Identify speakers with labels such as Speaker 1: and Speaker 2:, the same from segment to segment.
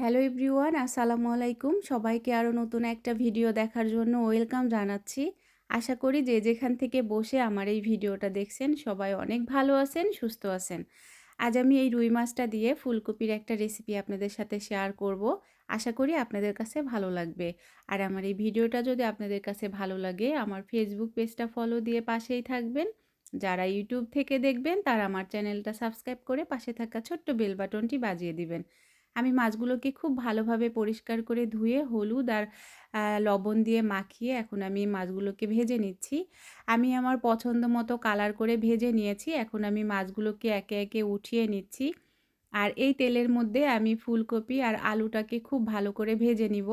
Speaker 1: Hello everyone, আসসালামু আলাইকুম। সবাইকে আরও নতুন একটা ভিডিও দেখার জন্য ওয়েলকাম জানাচ্ছি। আশা করি যে যেখান থেকে বসে আমার এই ভিডিওটা দেখছেন, সবাই অনেক ভালো আছেন, সুস্থ আছেন। আজ আমি এই রুই মাছটা দিয়ে ফুলকপির একটা রেসিপি আপনাদের সাথে শেয়ার করব। আশা করি আপনাদের কাছে ভালো লাগবে। আর আমার এই ভিডিওটা যদি আপনাদের কাছে ভালো লাগে, আমার ফেসবুক পেজটা ফলো দিয়ে পাশেই থাকবেন। যারা ইউটিউব থেকে দেখবেন, তারা আমার চ্যানেলটা সাবস্ক্রাইব করে পাশে থাকা ছোট্ট বেল বাটনটি বাজিয়ে দিবেন। আমি মাছগুলোকে খুব ভালোভাবে পরিষ্কার করে ধুয়ে হলুদ আর লবণ দিয়ে মাখিয়ে এখন আমি মাছগুলোকে ভেজে নিচ্ছি। আমি আমার পছন্দ মতো কালার করে ভেজে নিয়েছি, এখন আমি মাছগুলোকে একে একে উঠিয়ে নিচ্ছি। আর এই তেলের মধ্যে আমি ফুলকপি আর আলুটাকে খুব ভালো করে ভেজে নিব।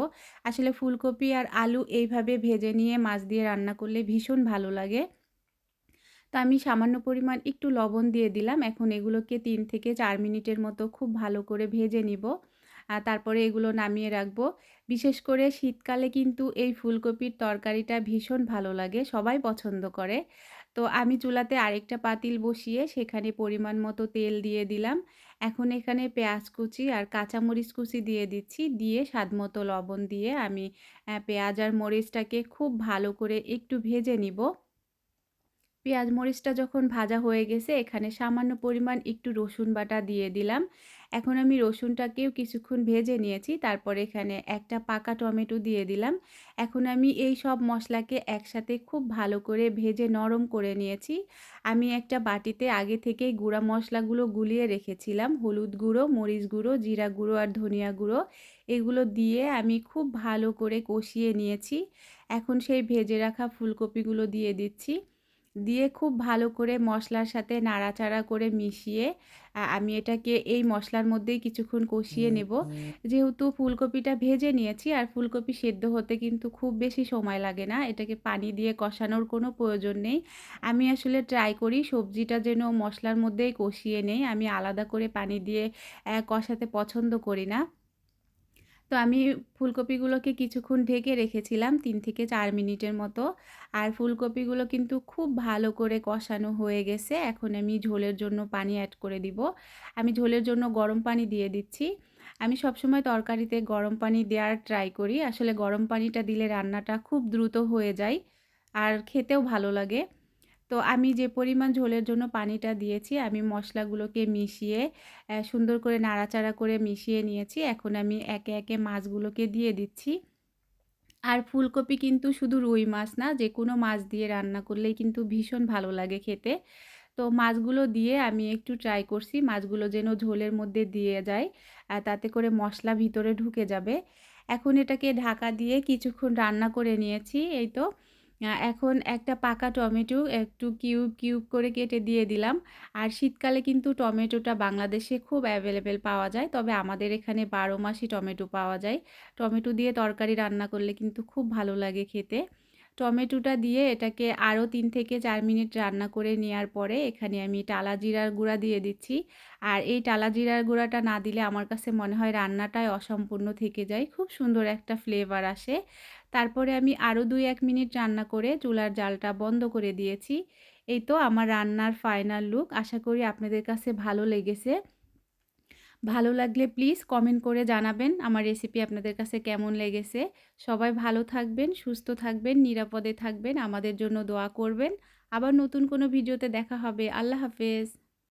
Speaker 1: আসলে ফুলকপি আর আলু এইভাবে ভেজে নিয়ে মাছ দিয়ে রান্না করলে ভীষণ ভালো লাগে। তো আমি সামান্য পরিমাণ একটু লবণ দিয়ে দিলাম। এখন এগুলোকে তিন থেকে চার মিনিটের মতো খুব ভালো করে ভেজে নিব। আর তারপরে এগুলো নামিয়ে রাখব। বিশেষ করে শীতকালে কিন্তু এই ফুলকপির তরকারিটা ভীষণ ভালো লাগে, সবাই পছন্দ করে। তো আমি চুলাতে আরেকটা পাতিল বসিয়ে সেখানে পরিমাণ মতো তেল দিয়ে দিলাম। এখন এখানে পেঁয়াজ কুচি আর কাঁচামরিচ কুচি দিয়ে দিচ্ছি। দিয়ে স্বাদ মতো লবণ দিয়ে আমি পেঁয়াজ আর মরিচটাকে খুব ভালো করে একটু ভেজে নিব। পেঁয়াজ মরিচটা যখন ভাজা হয়ে গেছে, এখানে সামান্য পরিমাণ একটু রসুন বাটা দিয়ে দিলাম। এখন আমি রসুনটাকেও কিছুক্ষণ ভেজে নিয়েছি, তারপর এখানে একটা পাকা টমেটো দিয়ে দিলাম। এখন আমি এই সব মশলাকে একসাথে খুব ভালো করে ভেজে নরম করে নিয়েছি। আমি একটা বাটিতে আগে থেকেই গুঁড়া মশলাগুলো গুলিয়ে রেখেছিলাম। হলুদ গুঁড়ো, মরিচ গুঁড়ো, জিরা গুঁড়ো আর ধনিয়া গুঁড়ো, এগুলো দিয়ে আমি খুব ভালো করে কষিয়ে নিয়েছি। এখন সেই ভেজে রাখা ফুলকপিগুলো দিয়ে দিচ্ছি। দিয়ে খুব ভালো করে মশলার সাথে নাড়াচাড়া করে মিশিয়ে আমি এটাকে এই মশলার মধ্যেই কিছুক্ষণ কষিয়ে নেব। যেহেতু ফুলকপিটা ভেজে নিয়েছি আর ফুলকপি সেদ্ধ হতে কিন্তু খুব বেশি সময় লাগে না এটাকে পানি দিয়ে কষানোর কোনো প্রয়োজন নেই। আমি আসলে ট্রাই করি সবজিটা যেন মশলার মধ্যেই কষিয়ে নেই আমি আলাদা করে পানি দিয়ে কষাতে পছন্দ করি না। তো আমি ফুলকপিগুলোকে কিছুক্ষণ ঢেকে রেখেছিলাম তিন থেকে চার মিনিটের মতো। আর ফুলকপিগুলো কিন্তু খুব ভালো করে কষানো হয়ে গেছে। এখন আমি ঝোলের জন্য পানি অ্যাড করে দিব। আমি ঝোলের জন্য গরম পানি দিয়ে দিচ্ছি। আমি সবসময় তরকারিতে গরম পানি দেওয়ার ট্রাই করি। আসলে গরম পানিটা দিলে রান্নাটা খুব দ্রুত হয়ে যায়। আর খেতেও ভালো লাগে। তো আমি যে পরিমাণ ঝোলের জন্য পানিটা দিয়েছি, আমি মশলাগুলোকে মিশিয়ে সুন্দর করে নাড়াচাড়া করে মিশিয়ে নিয়েছি। এখন আমি একে একে মাছগুলোকে দিয়ে দিচ্ছি। আর ফুলকপি কিন্তু শুধু রুই মাছ না যে কোনো মাছ দিয়ে রান্না করলেই কিন্তু ভীষণ ভালো লাগে খেতে। তো মাছগুলো দিয়ে আমি একটু ট্রাই করছি, মাছগুলো যেন ঝোলের মধ্যে দিয়ে যায় আর তাতে করে মশলা ভিতরে ঢুকে যাবে। এখন এটাকে ঢাকা দিয়ে কিছুক্ষণ রান্না করে নিয়েছি, এই তো। এখন একটা পাকা টমেটো একটু কিউব কিউব করে কেটে দিয়ে দিলাম। আর শীতকালে কিন্তু টমেটোটা বাংলাদেশে খুব অ্যাভেলেবেল পাওয়া যায়। তবে আমাদের এখানে বারো মাসই টমেটো পাওয়া যায়। টমেটো দিয়ে তরকারি রান্না করলে কিন্তু খুব ভালো লাগে খেতে। টমেটোটা দিয়ে এটাকে আরও তিন থেকে চার মিনিট রান্না করে নেওয়ার পরে এখানে আমি টালা জিরার গুঁড়া দিয়ে দিচ্ছি। আর এই টালা জিরার গুঁড়াটা না দিলে আমার কাছে মনে হয় রান্নাটাই অসম্পূর্ণ থেকে যায়। খুব সুন্দর একটা ফ্লেভার আসে। তারপরে আমি আরও দুই এক মিনিট রান্না করে চুলার জালটা বন্ধ করে দিয়েছি। এই তো আমার রান্নার ফাইনাল লুক। আশা করি আপনাদের কাছে ভালো লেগেছে। ভালো লাগলে প্লিজ কমেন্ট করে জানাবেন আমার রেসিপি আপনাদের কাছে কেমন লেগেছে। সবাই ভালো থাকবেন, সুস্থ থাকবেন, নিরাপদে থাকবেন, আমাদের জন্য দোয়া করবেন। আবার নতুন কোনো ভিডিওতে দেখা হবে। আল্লাহ হাফেজ।